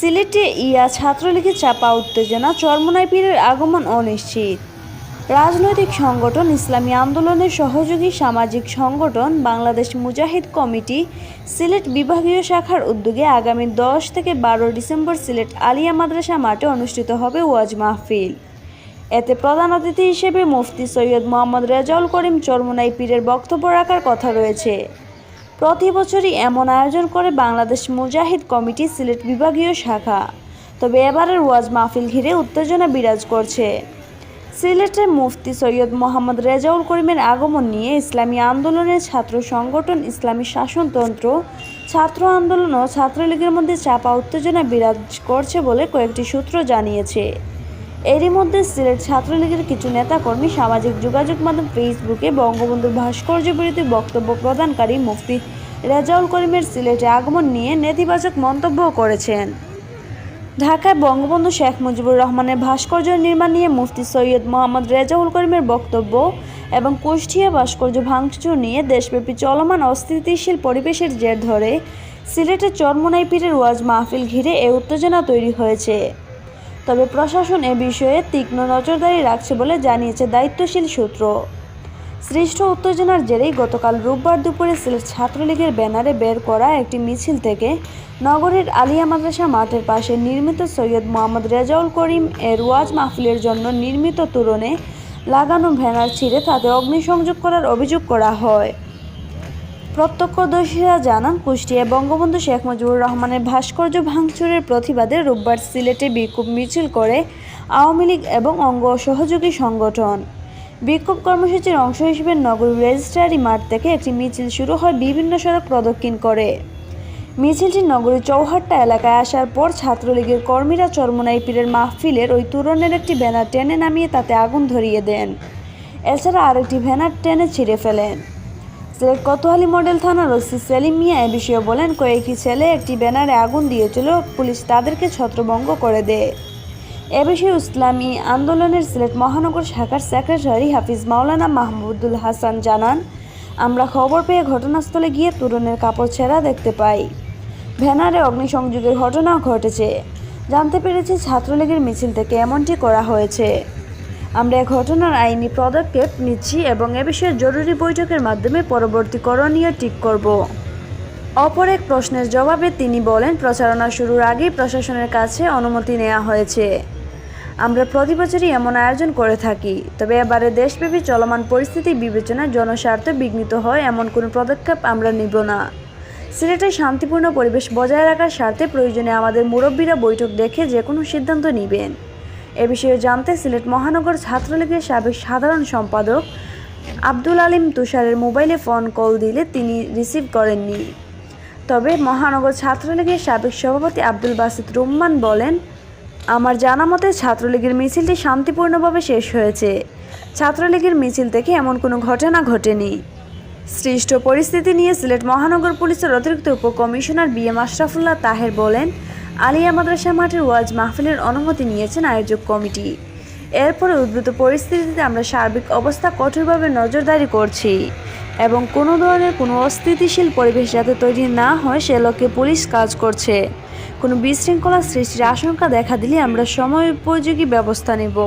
সিলেটে ইয়া ছাত্রলীগের চাপা উত্তেজনা, চরমনাই পীরের আগমন অনিশ্চিত। রাজনৈতিক সংগঠন, ইসলামী আন্দোলনের সহযোগী সামাজিক সংগঠন, বাংলাদেশ মুজাহিদ কমিটি, সিলেট বিভাগীয় শাখার উদ্যোগে আগামী দশ থেকে বারো ডিসেম্বর সিলেট আলিয়া মাদ্রাসা মাঠে অনুষ্ঠিত হবে ওয়াজ মাহফিল। এতে প্রধান অতিথি হিসেবে মুফতি সৈয়দ মোহাম্মদ রেজাউল করিম চরমনাই পীরের বক্তব্য রাখার কথা রয়েছে। প্রতি বছরই এমন আয়োজন করে বাংলাদেশ মুজাহিদ কমিটি সিলেট বিভাগীয় শাখা। তবে এবারের ওয়াজ মাহফিল ঘিরে উত্তেজনা বিরাজ করছে। সিলেটের মুফতি সৈয়দ মোহাম্মদ রেজাউল করিমের আগমন নিয়ে ইসলামী আন্দোলনের ছাত্র সংগঠন ইসলামী শাসনতন্ত্র, ছাত্র আন্দোলন ও ছাত্রলীগের মধ্যে চাপা উত্তেজনা বিরাজ করছে বলে কয়েকটি সূত্র জানিয়েছে। এরই মধ্যে সিলেট ছাত্রলীগের কিছু নেতাকর্মী সামাজিক যোগাযোগ মাধ্যম ফেসবুকে বঙ্গবন্ধুর ভাস্কর্য বিরোধী বক্তব্য প্রদানকারী মুফতি রেজাউল করিমের সিলেটে আগমন নিয়ে নেতিবাচক মন্তব্য করেছেন। ঢাকায় বঙ্গবন্ধু শেখ মুজিবুর রহমানের ভাস্কর্য নির্মাণ নিয়ে মুফতি সৈয়দ মোহাম্মদ রেজাউল করিমের বক্তব্য এবং কুষ্টিয়া ভাস্কর্য ভাঙচুর নিয়ে দেশব্যাপী চলমান অস্থিতিশীল পরিবেশের জের ধরে সিলেটের চরমোনাই পীরের ওয়াজ মাহফিল ঘিরে এ উত্তেজনা তৈরি হয়েছে। তবে প্রশাসন এ বিষয়ে তীক্ষ্ণ নজরদারি রাখছে বলে জানিয়েছে দায়িত্বশীল সূত্র। সৃষ্ট উত্তেজনার জেরেই গতকাল রোববার দুপুরে সিলেট ছাত্রলীগের ব্যানারে বের করা একটি মিছিল থেকে নগরের আলিয়া মাদ্রাসা মাঠের পাশে নির্মিত সৈয়দ মোহাম্মদ রেজাউল করিম এর ওয়াজ মাহফিলের জন্য নির্মিত তোরণে লাগানো ব্যানার ছিঁড়ে তাতে অগ্নিসংযোগ করার অভিযোগ করা হয়। প্রত্যক্ষদর্শীরা জানান কুষ্টিয়া বঙ্গবন্ধু শেখ মুজিবুর রহমানের ভাস্কর্য ভাঙচুরের প্রতিবাদে রোববার সিলেটে বিক্ষোভ মিছিল করে আওয়ামী লীগ এবং অঙ্গ সহযোগী সংগঠন। বিক্ষোভ কর্মসূচির অংশ হিসেবে নগর রেজিস্ট্রারি মাঠ থেকে একটি মিছিল শুরু হয় বিভিন্ন সড়ক প্রদক্ষিণ করে। মিছিলটি নগরীর চৌহাট্টা এলাকায় আসার পর ছাত্রলীগের কর্মীরা চরমোনাই পীরের মাহফিলের ওই তোরণের একটি ব্যানার টেনে নামিয়ে তাতে আগুন ধরিয়ে দেন। এছাড়া আরেকটি ব্যানার টেনে ছিঁড়ে ফেলেন। সিলেট কোতোয়ালি মডেল থানার ওসি সেলিম মিয়া এ বিষয়ে বলেন, কয়েকটি ছেলে একটি ব্যানারে আগুন দিয়েছিল, পুলিশ তাদেরকে ছত্রভঙ্গ করে দেয়। এ বিষয়ে ইসলামী আন্দোলনের সিলেট মহানগর শাখার সেক্রেটারি হাফিজ মাওলানা মাহমুদুল হাসান জানান, আমরা খবর পেয়ে ঘটনাস্থলে গিয়ে তুরনের কাপড় ছেঁড়া দেখতে পাই। ভ্যানারে অগ্নিসংযোগের ঘটনাও ঘটেছে। জানতে পেরেছি ছাত্রলীগের মিছিল থেকে এমনটি করা হয়েছে। আমরা ঘটনার আইনি পদক্ষেপ নিচ্ছি এবং এ বিষয়ে জরুরি বৈঠকের মাধ্যমে পরবর্তী করণীয় ঠিক করব। অপর এক প্রশ্নের জবাবে তিনি বলেন, প্রচারণা শুরুর আগেই প্রশাসনের কাছে অনুমতি নেওয়া হয়েছে। আমরা প্রতি বছরই এমন আয়োজন করে থাকি, তবে এবারে দেশব্যাপী চলমান পরিস্থিতি বিবেচনায় জনস্বার্থ বিঘ্নিত হয় এমন কোনো পদক্ষেপ আমরা নিব না। সিলেটে শান্তিপূর্ণ পরিবেশ বজায় রাখার স্বার্থে প্রয়োজনে আমাদের মুরব্বীরা বৈঠক দেখে যে কোনো সিদ্ধান্ত নেবেন। এ বিষয়ে জানতে সিলেট মহানগর ছাত্রলীগের সাবেক সাধারণ সম্পাদক আব্দুল আলিম তুষারের মোবাইলে ফোন কল দিলে তিনি রিসিভ করেননি। তবে মহানগর ছাত্রলীগের সাবেক সভাপতি আব্দুল বাসিত রুম্মান বলেন, আমার জানা মতে ছাত্রলীগের মিছিলটি শান্তিপূর্ণভাবে শেষ হয়েছে। ছাত্রলীগের মিছিল থেকে এমন কোনো ঘটনা ঘটেনি। সৃষ্ট পরিস্থিতি নিয়ে সিলেট মহানগর পুলিশের অতিরিক্ত উপকমিশনার বি এম আশরাফুল্লাহ তাহের বলেন আলিয়া মাদ্রাসা মাঠের ওয়াজ মাহফিলের অনুমতি নিয়েছেন আয়োজক কমিটি। এরপরে উদ্ভূত পরিস্থিতিতে আমরা সার্বিক অবস্থা কঠোরভাবে নজরদারি করছি এবং কোনো ধরনের কোনো অস্থিতিশীল পরিবেশ যাতে তৈরি না হয়, সে লক্ষ্যে পুলিশ কাজ করছে। কোনো বিশৃঙ্খলা সৃষ্টির আশঙ্কা দেখা দিলে আমরা সময় উপযোগী ব্যবস্থা নেব।